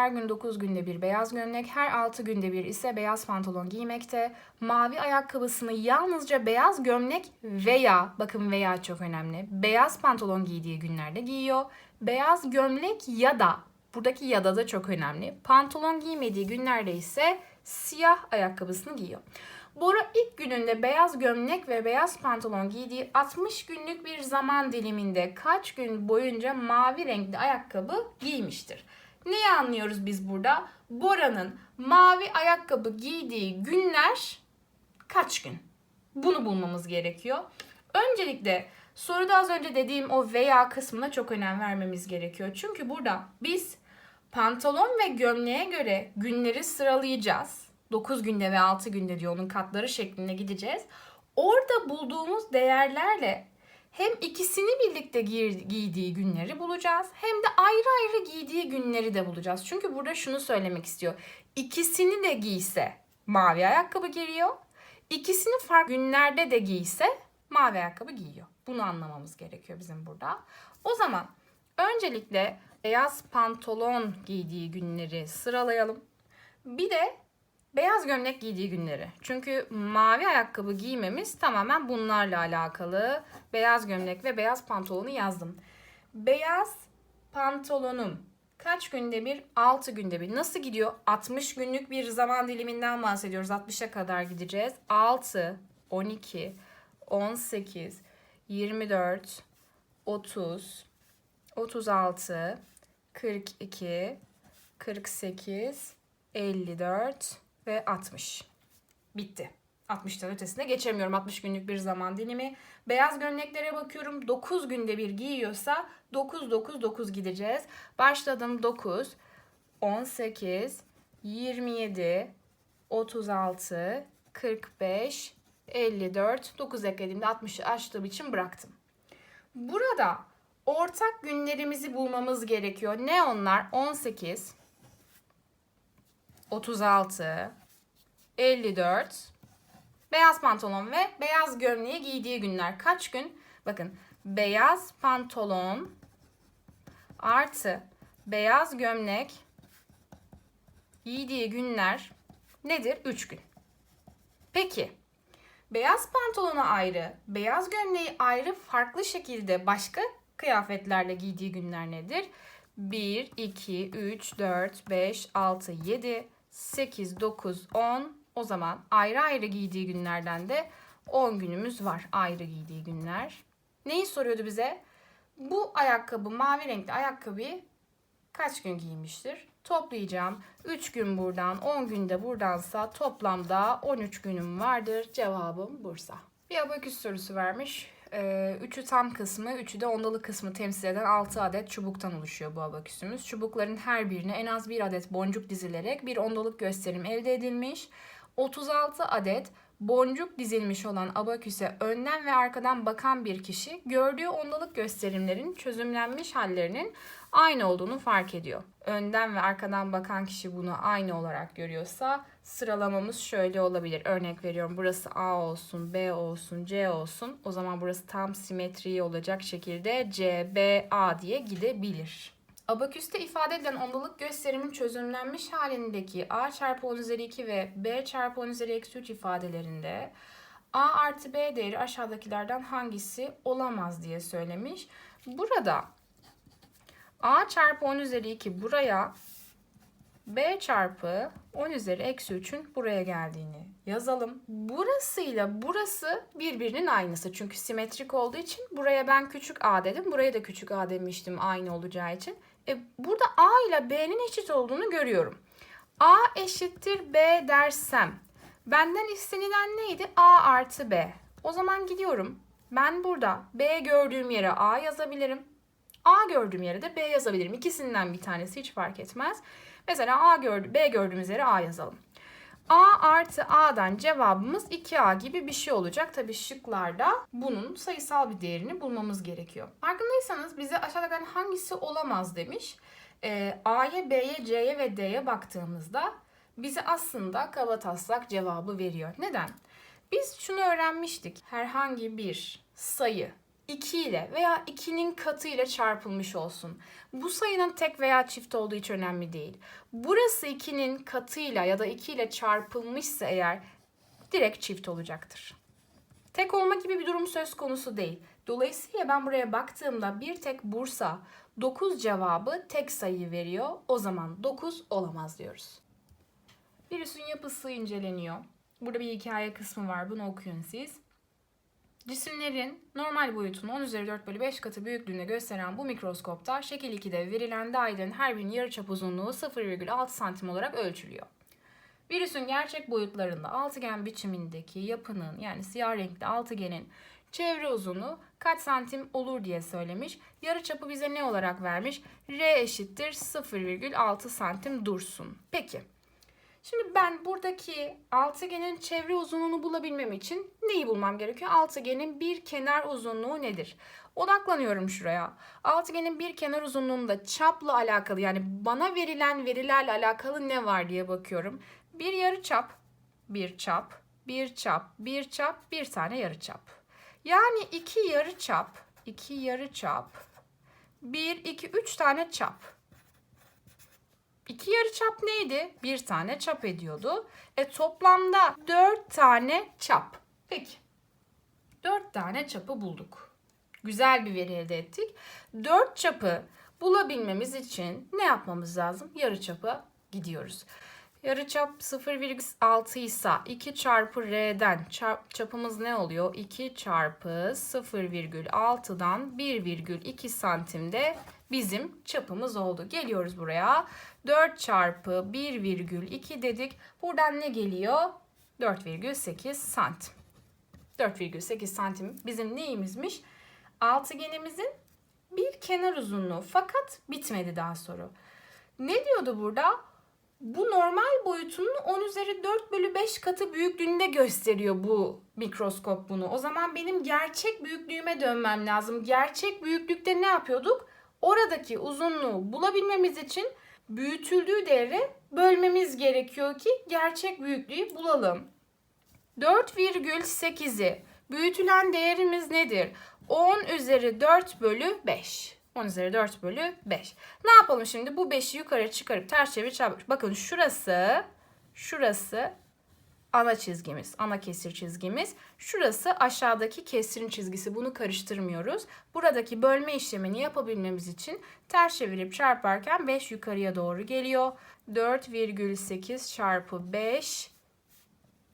her gün 9 günde bir beyaz gömlek, her 6 günde bir ise beyaz pantolon giymekte. Mavi ayakkabısını yalnızca beyaz gömlek veya, bakın veya çok önemli, beyaz pantolon giydiği günlerde giyiyor. Beyaz gömlek ya da, buradaki ya da da çok önemli, pantolon giymediği günlerde ise siyah ayakkabısını giyiyor. Bora ilk gününde beyaz gömlek ve beyaz pantolon giydiği 60 günlük bir zaman diliminde kaç gün boyunca mavi renkli ayakkabı giymiştir? Neyi anlıyoruz biz burada? Bora'nın mavi ayakkabı giydiği günler kaç gün? Bunu bulmamız gerekiyor. Öncelikle soruda az önce dediğim o veya kısmına çok önem vermemiz gerekiyor. Çünkü burada biz pantolon ve gömleğe göre günleri sıralayacağız. 9 günde ve 6 günde diyor onun katları şeklinde gideceğiz. Orada bulduğumuz değerlerle hem ikisini birlikte giy- giydiği günleri bulacağız hem de ayrı ayrı giydiği günleri de bulacağız. Çünkü burada şunu söylemek istiyor. İkisini de giyse mavi ayakkabı giyiyor. İkisini farklı günlerde de giyse mavi ayakkabı giyiyor. Bunu anlamamız gerekiyor bizim burada. O zaman öncelikle beyaz pantolon giydiği günleri sıralayalım. Bir de beyaz gömlek giydiği günleri. Çünkü mavi ayakkabı giymemiz tamamen bunlarla alakalı. Beyaz gömlek ve beyaz pantolonu yazdım. Beyaz pantolonum kaç günde bir? 6 günde bir. Nasıl gidiyor? 60 günlük bir zaman diliminden bahsediyoruz. 60'a kadar gideceğiz. 6, 12, 18, 24, 30, 36, 42, 48, 54 ve 60. Bitti. 60'tan ötesine geçemiyorum. 60 günlük bir zaman dilimi. Beyaz gömleklere bakıyorum. 9 günde bir giyiyorsa 9 9 9 gideceğiz. Başladım 9 18 27 36 45 54 9 eklediğimde 60'ı aştığım için bıraktım. Burada ortak günlerimizi bulmamız gerekiyor. Ne onlar? 18 36 54 beyaz pantolon ve beyaz gömleği giydiği günler kaç gün? Bakın beyaz pantolon artı beyaz gömlek giydiği günler nedir? 3 gün. Peki beyaz pantolonu ayrı, beyaz gömleği ayrı farklı şekilde başka kıyafetlerle giydiği günler nedir? 1, 2, 3, 4, 5, 6, 7, 8, 9, 10. O zaman ayrı ayrı giydiği günlerden de 10 günümüz var. Ayrı giydiği günler. Neyi soruyordu bize? Bu ayakkabı, mavi renkli ayakkabıyı kaç gün giymiştir? Toplayacağım. 3 gün buradan, 10 günde buradansa toplamda 13 günüm vardır. Cevabım Bursa. Bir abaküs sorusu vermiş. Ee, üçü tam kısmı, üçü de ondalık kısmı temsil eden 6 adet çubuktan oluşuyor bu abaküsümüz. Çubukların her birine en az bir adet boncuk dizilerek bir ondalık gösterim elde edilmiş. 36 adet boncuk dizilmiş olan abaküse önden ve arkadan bakan bir kişi gördüğü ondalık gösterimlerin çözümlenmiş hallerinin aynı olduğunu fark ediyor. Önden ve arkadan bakan kişi bunu aynı olarak görüyorsa sıralamamız şöyle olabilir. Örnek veriyorum burası A olsun, B olsun, C olsun. O zaman burası tam simetri olacak şekilde C, B, A diye gidebilir. Abaküste ifade edilen ondalık gösterimin çözümlenmiş halindeki a çarpı 10 üzeri 2 ve b çarpı 10 üzeri eksi 3 ifadelerinde a artı b değeri aşağıdakilerden hangisi olamaz diye söylemiş. Burada a çarpı 10 üzeri 2 buraya b çarpı 10 üzeri eksi 3'ün buraya geldiğini yazalım. Burasıyla burası birbirinin aynısı. Çünkü simetrik olduğu için buraya ben küçük a dedim. Buraya da küçük a demiştim aynı olacağı için. E, burada A ile B'nin eşit olduğunu görüyorum. A eşittir B dersem benden istenilen neydi? A artı B. O zaman gidiyorum. Ben burada B gördüğüm yere A yazabilirim. A gördüğüm yere de B yazabilirim. İkisinden bir tanesi hiç fark etmez. Mesela A gördü, B gördüğümüz yere A yazalım. A artı A'dan cevabımız 2A gibi bir şey olacak. Tabii şıklarda bunun sayısal bir değerini bulmamız gerekiyor. Farkındaysanız bize aşağıdakilerden hangisi olamaz demiş. Ee, A'ya, B'ye, C'ye ve D'ye baktığımızda bize aslında kabataslak cevabı veriyor. Neden? Biz şunu öğrenmiştik. Herhangi bir sayı 2 ile veya 2'nin katı ile çarpılmış olsun. Bu sayının tek veya çift olduğu hiç önemli değil. Burası 2'nin katıyla ya da 2 ile çarpılmışsa eğer direkt çift olacaktır. Tek olma gibi bir durum söz konusu değil. Dolayısıyla ben buraya baktığımda bir tek Bursa 9 cevabı tek sayı veriyor. O zaman 9 olamaz diyoruz. Virüsün yapısı inceleniyor. Burada bir hikaye kısmı var. Bunu okuyun siz. Cisimlerin normal boyutunu 10 üzeri 4 bölü 5 katı büyüklüğünde gösteren bu mikroskopta şekil 2'de verilen dairenin her birinin yarıçap uzunluğu 0,6 santim olarak ölçülüyor. Virüsün gerçek boyutlarında altıgen biçimindeki yapının yani siyah renkli altıgenin çevre uzunluğu kaç santim olur diye söylemiş. Yarıçapı bize ne olarak vermiş? R eşittir 0,6 santim dursun. Peki. Şimdi ben buradaki altıgenin çevre uzunluğunu bulabilmem için neyi bulmam gerekiyor? Altıgenin bir kenar uzunluğu nedir? Odaklanıyorum şuraya. Altıgenin bir kenar uzunluğunda çapla alakalı yani bana verilen verilerle alakalı ne var diye bakıyorum. Bir yarı çap, bir çap, bir çap, bir çap, bir tane yarı çap. Yani iki yarı çap, iki yarı çap, bir, iki, üç tane çap. İki yarı çap neydi? Bir tane çap ediyordu. E toplamda dört tane çap. Peki. Dört tane çapı bulduk. Güzel bir veri elde ettik. Dört çapı bulabilmemiz için ne yapmamız lazım? Yarı çapa gidiyoruz. Yarıçap 0,6 ise 2 çarpı r'den çarp, çapımız ne oluyor? 2 çarpı 0,6'dan 1,2 santimde bizim çapımız oldu. Geliyoruz buraya. 4 çarpı 1,2 dedik. Buradan ne geliyor? 4,8 santim. 4,8 santim bizim neyimizmiş? Altıgenimizin bir kenar uzunluğu. Fakat bitmedi daha soru. Ne diyordu burada? Bu normal boyutunun 10 üzeri 4 bölü 5 katı büyüklüğünde gösteriyor bu mikroskop bunu. O zaman benim gerçek büyüklüğüme dönmem lazım. Gerçek büyüklükte ne yapıyorduk? Oradaki uzunluğu bulabilmemiz için büyütüldüğü değeri bölmemiz gerekiyor ki gerçek büyüklüğü bulalım. 4,8'i büyütülen değerimiz nedir? 10 üzeri 4 bölü 5. 10 üzeri 4 bölü 5. Ne yapalım şimdi? Bu 5'i yukarı çıkarıp ters çevir çarpış. Bakın şurası, şurası ana çizgimiz, ana kesir çizgimiz. Şurası aşağıdaki kesirin çizgisi. Bunu karıştırmıyoruz. Buradaki bölme işlemini yapabilmemiz için ters çevirip çarparken 5 yukarıya doğru geliyor. 4,8 çarpı 5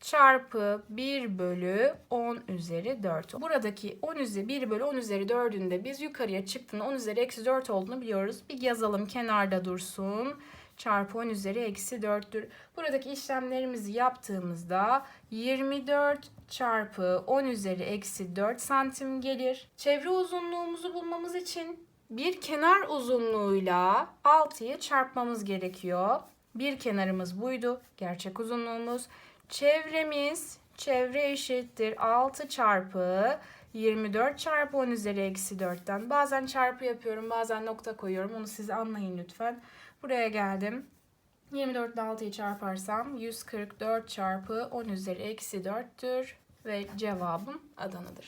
çarpı 1 bölü 10 üzeri 4. Buradaki 10 üzeri 1 bölü 10 üzeri 4'ün de biz yukarıya çıktığında 10 üzeri eksi 4 olduğunu biliyoruz. Bir yazalım kenarda dursun. Çarpı 10 üzeri eksi 4'tür. Buradaki işlemlerimizi yaptığımızda 24 çarpı 10 üzeri eksi 4 santim gelir. Çevre uzunluğumuzu bulmamız için bir kenar uzunluğuyla 6'yı çarpmamız gerekiyor. Bir kenarımız buydu. Gerçek uzunluğumuz. Çevremiz çevre eşittir 6 çarpı 24 çarpı 10 üzeri eksi 4'ten. Bazen çarpı yapıyorum bazen nokta koyuyorum. Onu siz anlayın lütfen. Buraya geldim. 24 ile 6'yı çarparsam 144 çarpı 10 üzeri eksi 4'tür. Ve cevabım Adana'dır.